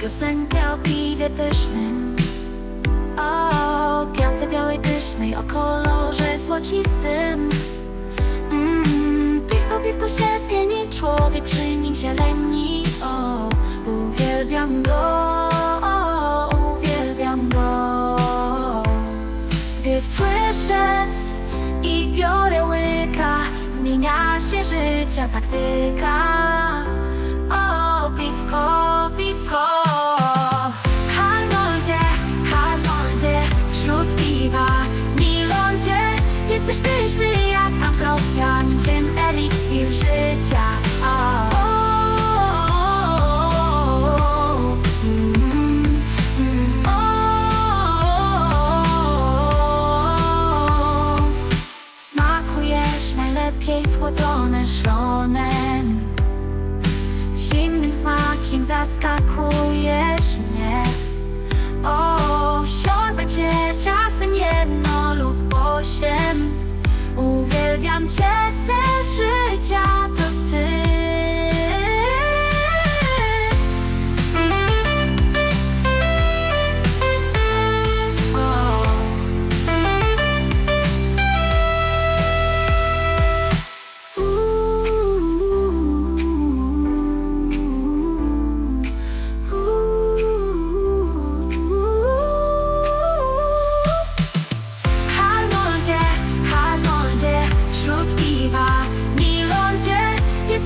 piosenkę o piwie pysznym. O piance białej pysznej, o kolorze złocistym. Mm, Piwko, piwko się pieni, człowiek przy nim zieleni O, uwielbiam go, uwielbiam go. Gdy słyszę i biorę łyka Zmienia się życia taktyka Jesteś pyszny jak ambrozja Niczym eliksir życia O, mm, mm, o. Smakujesz najlepiej słodzone szronem Zimnym smakiem zaskakujesz mnie Uwielbiam cię,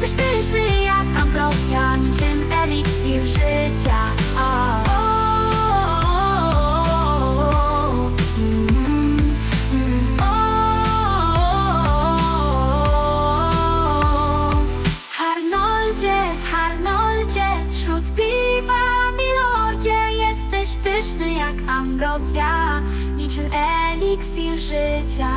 Jesteś pyszny jak ambrozja, niczym eliksir życia mm, mm. Harnoldzie, Harnoldzie, wśród piwa, milordzie Jesteś pyszny jak ambrozja, niczym eliksir życia